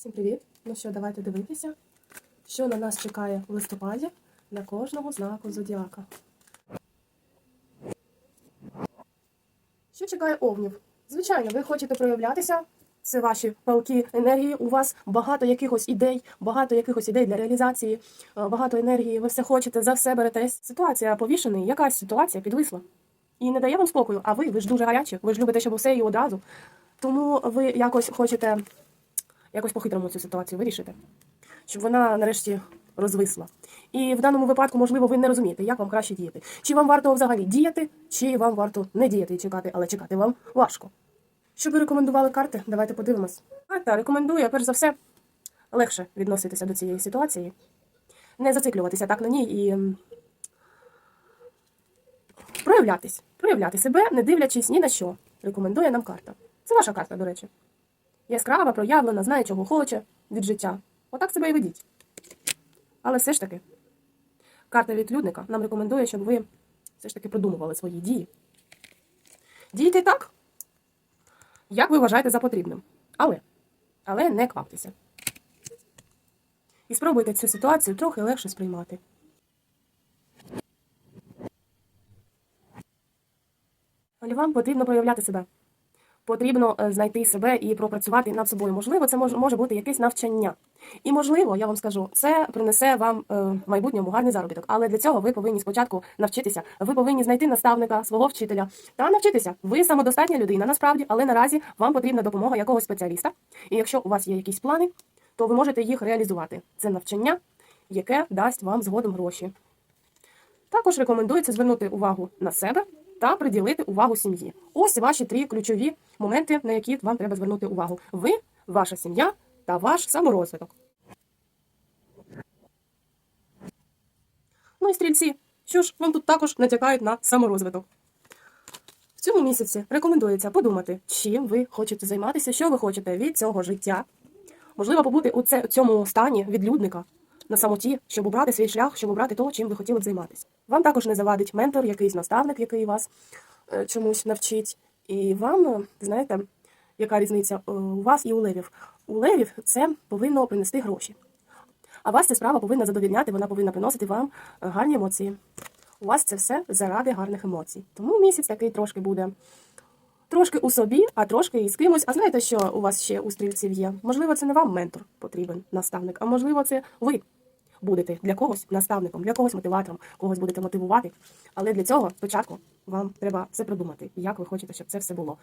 Всім привіт! Ну що, давайте дивитися, що на нас чекає в листопаді для кожного знаку зодіака. Що чекає овнів? Звичайно, ви хочете проявлятися. Це ваші палки енергії. У вас багато якихось ідей, багато якихось ідей для реалізації, е, багато енергії. Ви все хочете, за все беретесь. Ситуація повішений, якась ситуація підвисла. І не дає вам спокою. А ви, ви ж дуже гарячі, ви ж любите, щоб усе і одразу. Тому ви якось хочете якось по-хитрому цю ситуацію вирішити, щоб вона нарешті розвисла. І в даному випадку, можливо, ви не розумієте, як вам краще діяти. Чи вам варто взагалі діяти, чи вам варто не діяти і чекати, але чекати вам важко. Що би рекомендували карти? Давайте подивимось. Карта рекомендує, перш за все, легше відноситися до цієї ситуації, не зациклюватися так на ній і проявлятись, проявляти себе, не дивлячись ні на що. Рекомендує нам карта. Це ваша карта, до речі. Яскрава, проявлена, знає, чого хоче від життя. Отак себе і ведіть. Але все ж таки, карта відлюдника нам рекомендує, щоб ви все ж таки продумували свої дії. Дійте так, як ви вважаєте за потрібним. Але, але не кваптеся. І спробуйте цю ситуацію трохи легше сприймати. Львам потрібно проявляти себе. Потрібно е, знайти себе і пропрацювати над собою. Можливо, це може, може бути якесь навчання. І можливо, я вам скажу, це принесе вам е, в майбутньому гарний заробіток. Але для цього ви повинні спочатку навчитися. Ви повинні знайти наставника, свого вчителя та навчитися. Ви самодостатня людина, насправді, але наразі вам потрібна допомога якогось спеціаліста. І якщо у вас є якісь плани, то ви можете їх реалізувати. Це навчання, яке дасть вам згодом гроші. Також рекомендується звернути увагу на себе та приділити увагу сім'ї. Ось ваші три ключові моменти, на які вам треба звернути увагу. Ви, ваша сім'я та ваш саморозвиток. Ну і стрільці, що ж вам тут також натякають на саморозвиток. В цьому місяці рекомендується подумати, чим ви хочете займатися, що ви хочете від цього життя. Можливо, побути у цьому стані відлюдника на самоті, щоб обрати свій шлях, щоб обрати то, чим ви хотіли б займатися. Вам також не завадить ментор, якийсь наставник, який вас е, чомусь навчить. І вам, е, знаєте, яка різниця е, у вас і у левів? У левів це повинно принести гроші. А вас ця справа повинна задовільняти, вона повинна приносити вам гарні емоції. У вас це все заради гарних емоцій. Тому місяць такий трошки буде трошки у собі, а трошки і з кимось. А знаєте, що у вас ще у стрільців є? Можливо, це не вам ментор потрібен, наставник, а можливо, це ви будете для когось наставником, для когось мотиватором, когось будете мотивувати. Але для цього спочатку вам треба все продумати, як ви хочете, щоб це все було.